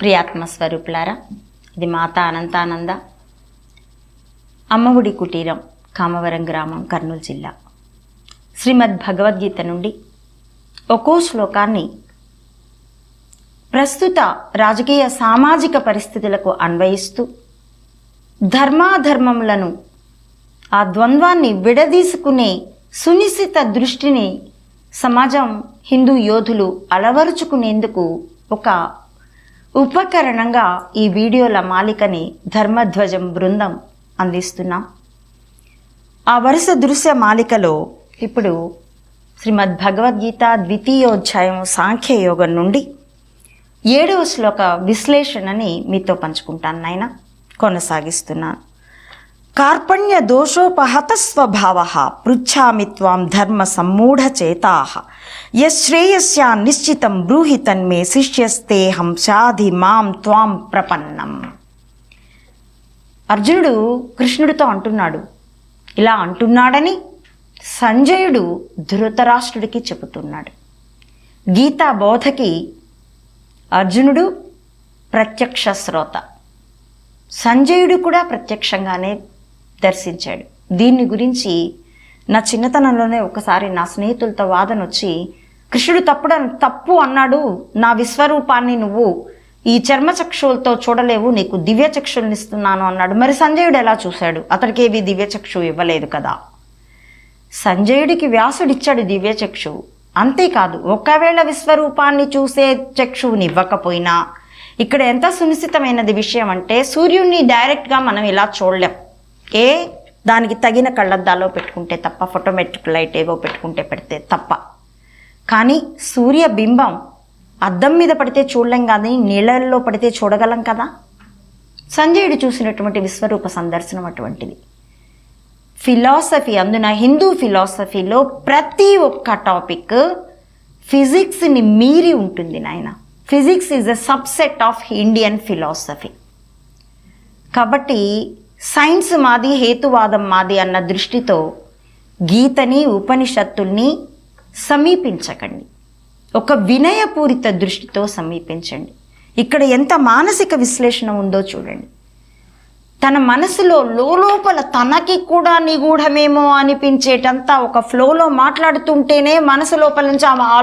ప్రియాత్మ స్వరూపులారా ఇది మాత అనంతానంద అమ్మఒడి కుటీరం కామవరం గ్రామం కర్నూలు జిల్లా. శ్రీమద్ భగవద్గీత నుండి ఒక్కో శ్లోకాన్ని ప్రస్తుత రాజకీయ సామాజిక పరిస్థితులకు అన్వయిస్తూ ధర్మాధర్మములను ఆ ద్వంద్వాన్ని విడదీసుకునే సునిశ్చిత దృష్టిని సమాజం హిందూ యోధులు అలవరుచుకునేందుకు ఒక ఉపకరణంగా ఈ వీడియోల మాలికని ధర్మధ్వజం బృందం అందిస్తున్నాం. ఆ వరుస దృశ్య మాలికలో ఇప్పుడు శ్రీమద్ భగవద్గీత ద్వితీయోధ్యాయం సాంఖ్యయోగం నుండి ఏడవ శ్లోక విశ్లేషణని మీతో పంచుకుంటాను నాయన. కొనసాగిస్తున్నాను. కార్పణ్య దోషోపహత స్వభావ పృచ్ఛామి త్వాం ధర్మ సమ్మూఢచేతా. యశ్రేయస్యా నిశ్చితం బ్రూహి తన్మే శిష్యస్తేహం శాధి మాం త్వాం ప్రపన్నం అర్జునుడు కృష్ణుడితో అంటున్నాడు. ఇలా అంటున్నాడని సంజయుడు ధృతరాష్ట్రుడికి చెబుతున్నాడు. గీతా బోధకి అర్జునుడు ప్రత్యక్ష శ్రోత. సంజయుడు కూడా ప్రత్యక్షంగానే దర్శించాడు. దీన్ని గురించి నా చిన్నతనంలోనే ఒకసారి నా స్నేహితులతో వాదన వచ్చి కృష్ణుడు తప్పుడు తప్పు అన్నాడు. నా విశ్వరూపాన్ని నువ్వు ఈ చర్మచక్షువులతో చూడలేవు. నీకు దివ్య చక్షుల్ని ఇస్తున్నాను అన్నాడు. మరి సంజయుడు ఎలా చూశాడు? అతడికి ఏవి దివ్య చక్షు ఇవ్వలేదు కదా. సంజయుడికి వ్యాసుడిచ్చాడు దివ్య చక్షువు అంతేకాదు ఒకవేళ విశ్వరూపాన్ని చూసే చక్షువుని ఇవ్వకపోయినా ఇక్కడ ఎంత సునిశ్చితమైనది విషయం అంటే సూర్యుడిని డైరెక్ట్గా మనం ఇలా చూడలేం. ఏ దానికి తగిన కళ్ళద్దాలో పెట్టుకుంటే తప్ప ఫోటోమెట్రిక్ లైట్ ఏవో పెట్టుకుంటే పెడితే తప్ప. కానీ సూర్య బింబం అద్దం మీద పడితే చూడలేం కానీ నీళ్ళల్లో పడితే చూడగలం కదా? సంజయుడు చూసినటువంటి విశ్వరూప సందర్శనం అటువంటిది. ఫిలాసఫీ అందున హిందూ ఫిలాసఫీలో ప్రతి ఒక్క టాపిక్ ఫిజిక్స్ని మీరి ఉంటుంది నాయన. Physics is a subset of Indian philosophy కాబట్టి సైన్స్ మాది హేతువాదం మాది అన్న దృష్టితో గీతని ఉపనిషత్తుల్ని సమీపించకండి. ఒక వినయపూరిత దృష్టితో సమీపించండి. ఇక్కడ ఎంత మానసిక విశ్లేషణ ఉందో చూడండి. తన మనసులో లోపల తనకి కూడా నిగూఢమేమో అనిపించేటంతా ఒక ఫ్లోలో మాట్లాడుతుంటేనే మనసు లోపల నుంచి ఆమె